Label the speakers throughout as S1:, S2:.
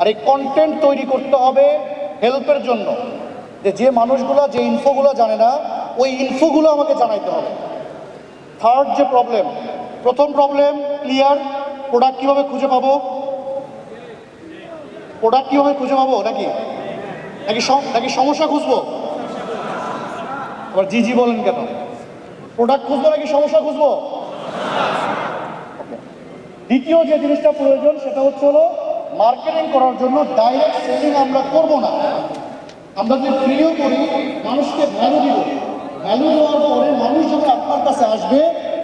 S1: আর এই কন্টেন্ট তৈরি করতে হবে হেল্পের জন্য। যে যে মানুষগুলো, যে ইনফোগুলো জানে না, ওই ইনফোগুলো আমাকে জানাইতে হবে। থার্ড যে প্রবলেম প্রথম প্রবলেম ক্লিয়ার প্রোডাক্ট কীভাবে খুঁজে পাবো? প্রোডাক্ট কীভাবে খুঁজে পাবো? নাকি? নাকি নাকি সমস্যা খুঁজবো? আবার জি জি বলেন কেন? প্রোডাক্ট খুঁজবো নাকি সমস্যা খুঁজবো. দ্বিতীয় যে জিনিসটা প্রয়োজন, সেটা হচ্ছে হলো মার্কেটিং করার জন্য ডাইরেক্ট সেলিং আমরা করব না। আমরা যদি ফ্রিও করি, মানুষকে ভ্যালু দিব। ভ্যালু দেওয়ার পরে মানুষ যখন আপনার কাছে আসবে,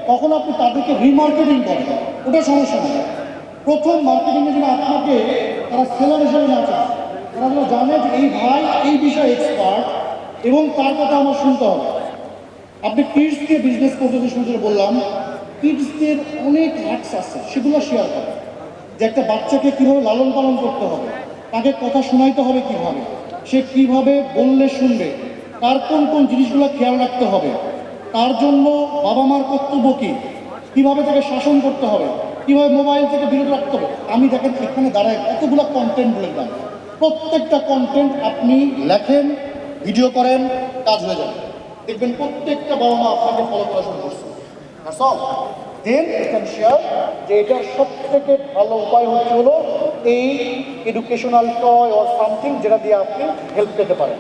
S1: তখন আপনি তাদেরকে রিমার্কেটিং করেন। ওটা সমস্যা নেই। প্রথম মার্কেটিংয়ে যেন আপনাকে তারা সেলার হিসেবে না চায়, তারা যেন জানে যে এই ভাই এই বিষয়ে এক্সপার্ট এবং তার কথা আমার শুনতে হবে। আপনি কিডস দিয়ে বিজনেস করতে যে শুরু করে বললাম। কিডসদের অনেক হ্যাক্স আছে, সেগুলো শেয়ার করেন। যে একটা বাচ্চাকে কীভাবে লালন পালন করতে হবে, তাকে কথা শোনাইতে হবে কীভাবে, সে কীভাবে বললে শুনবে তার কোন কোন জিনিসগুলো খেয়াল রাখতে হবে, তার জন্য বাবা মার কর্তব্য কী, কীভাবে তাকে শাসন করতে হবে, কীভাবে মোবাইল থেকে বিরত রাখতে হবে, আমি দেখেন এখানে দাঁড়ায় কতগুলো কন্টেন্ট বলে বললাম প্রত্যেকটা কন্টেন্ট আপনি লেখেন ভিডিও করেন, কাজ হয়ে যাবে। দেখবেন প্রত্যেকটা বাবা মা আপনাকে ফলো করা শুরু করছে। Can share যে এটার সব থেকে ভালো উপায় হচ্ছে হলো এই এডুকেশনাল টয় অর সামথিং যেটা দিয়ে আপনি হেল্প পেতে পারেন।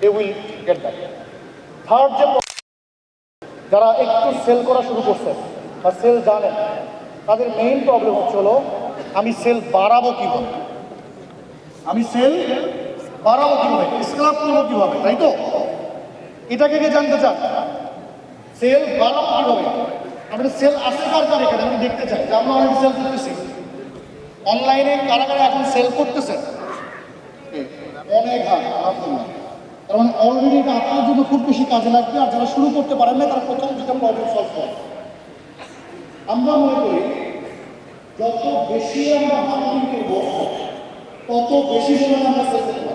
S1: They will get that third যে যারা একটু সেল করা শুরু করছেন বা সেল জানেন, তাদের মেইন প্রবলেম হচ্ছে হলো, আমি সেল বাড়াবো কীভাবে? আমি সেল বাড়াবো কীভাবে? স্ক্লাব করব কীভাবে? তাই তো? এটাকে জানতে চান সেল বাড়াবো কীভাবে? আমাদের সেল আছে কার এখানে? আমি দেখতে চাই। যে আমরা অনেক সেল করতেছি। অনলাইনে কারা কারা এখন সেল করতেছে অনেক হাত আলহামদুলিল্লাহ। তার মানে অলরেডি এটা আপনার জন্য খুব বেশি কাজে লাগবে, আর যারা শুরু করতে পারেন না, তারা প্রথম যেটা প্রবলেম সলভ করে আমরা মনে করি, যত বেশি আমরা মার্কেটিং করব, তত বেশি পরিমাণে আমরা সেল করতে